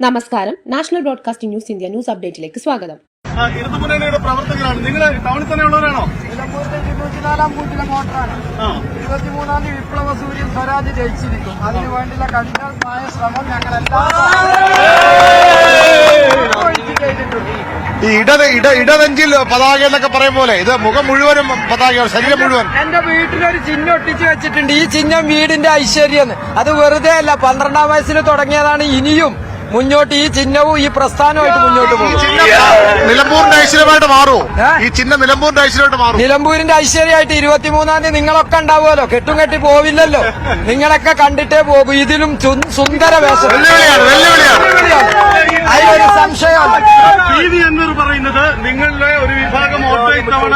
നമസ്കാരം. National broadcasting news India news അപ്ഡേറ്റിലേക്ക് സ്വാഗതം. ആ, ഇടതുമുന്നണിയുടെ പ്രവർത്തകരാണ്. നിങ്ങൾ ടൗണിൽ തന്നെ ഉള്ളവരാണോ? ഇരുപത്തിനാലാം ബൂത്തിലെ വോട്ടറാണ് ആ. ഇരുപത്തിമൂന്നാം തീയതി വിപ്ലവ സൂര്യൻ സ്വരാജ് ജയിച്ചിരിക്കും അതിനു വേണ്ടിയുള്ള കഠിനമായ ശ്രമം ഞങ്ങളെല്ലാം ചെയ്തിട്ടുണ്ട് ഈ ഇടത് ഇട ഇടനെഞ്ചിൽ പതാക എന്നൊക്കെ പറയും പോലെ. ഇത് മുഖം മുഴുവനും പതാകയാണ് ശരീരം മുഴുവൻ എന്റെ വീട്ടിലൊരു ചിഹ്നം ഒട്ടിച്ചു വെച്ചിട്ടുണ്ട്. ഈ ചിഹ്നം വീടിന്റെ ഐശ്വര്യം അത് വെറുതെ അല്ല പന്ത്രണ്ടാം വയസ്സിൽ തുടങ്ങിയതാണ് ഇനിയും. മുന്നോട്ട് ഈ ചിഹ്നവും ഈ പ്രസ്ഥാനവുമായിട്ട് മുന്നോട്ട് പോകും. നിലമ്പൂരിന്റെ ഐശ്വര്യമായിട്ട് മാറുമോ ഈ ചിഹ്നം നിലമ്പൂരിന്റെ ഐശ്വര്യമായിട്ട് മാറും. നിലമ്പൂരിന്റെ ഐശ്വര്യമായിട്ട് ഇരുപത്തിമൂന്നാം തീയതി നിങ്ങളൊക്കെ ഉണ്ടാവുമല്ലോ. കെട്ടും കെട്ടി പോവില്ലല്ലോ. നിങ്ങളൊക്കെ കണ്ടിട്ടേ പോകും. ഇതിലും സുന്ദര വേഷം വെല്ലുവിളിയാണ് വെല്ലുവിളിയാണ് അതിലൊരു സംശയമാണ് പി വി അൻവർ പറയുന്നത് നിങ്ങളുടെ ഒരു വിഭാഗം വോട്ട് ഇത്തവണ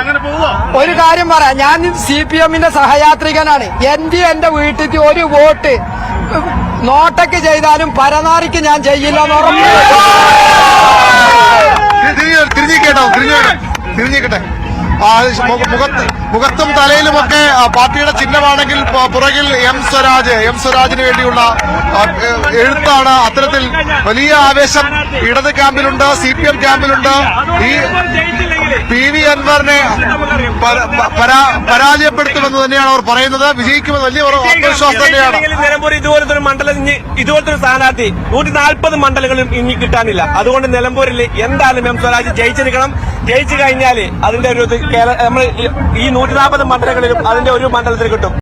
അങ്ങനെ പോവോ ഒരു കാര്യം പറയാ. ഞാൻ സി പി എമ്മിന്റെ സഹയാത്രികനാണ്. എന്റെ എന്റെ വീട്ടിൽ ഒരു വോട്ട് നോട്ടക്ക് ചെയ്താലും പരനാറിക്ക് ഞാൻ ചെയ്യില്ല എന്ന് മുഖത്ത് തലയിലുമൊക്കെ പാർട്ടിയുടെ ചിഹ്നമാണെങ്കിൽ പുറകിൽ എം സ്വരാജ് എം സ്വരാജിന് വേണ്ടിയുള്ള എഴുത്താണ് അത്തരത്തിൽ വലിയ ആവേശം ഇടത് ക്യാമ്പിലുണ്ട് സി പി എം ക്യാമ്പിലുണ്ട്. ഈ പി വി അൻവറിനെ പരാജയപ്പെടുത്തുമെന്ന് തന്നെയാണ് അവർ പറയുന്നത്. വിജയിക്കുമെന്ന് വലിയ ആത്മവിശ്വാസം തന്നെയാണ്. നിലമ്പൂർ ഇതുപോലത്തെ ഒരു മണ്ഡലം ഇനി ഇതുപോലത്തെ ഒരു സ്ഥാനാർത്ഥി നൂറ്റി നാൽപ്പത് മണ്ഡലങ്ങളും ഇനി കിട്ടാനില്ല. അതുകൊണ്ട് നിലമ്പൂരിൽ എന്തായാലും എം സ്വരാജ് ജയിച്ചിരിക്കണം. ജയിച്ചു കഴിഞ്ഞാൽ അതിന്റെ ഒരു നമ്മൾ ഈ നൂറ്റി നാൽപ്പത് മണ്ഡലങ്ങളിലും അതിന്റെ ഒരു മണ്ഡലത്തിൽ കിട്ടും.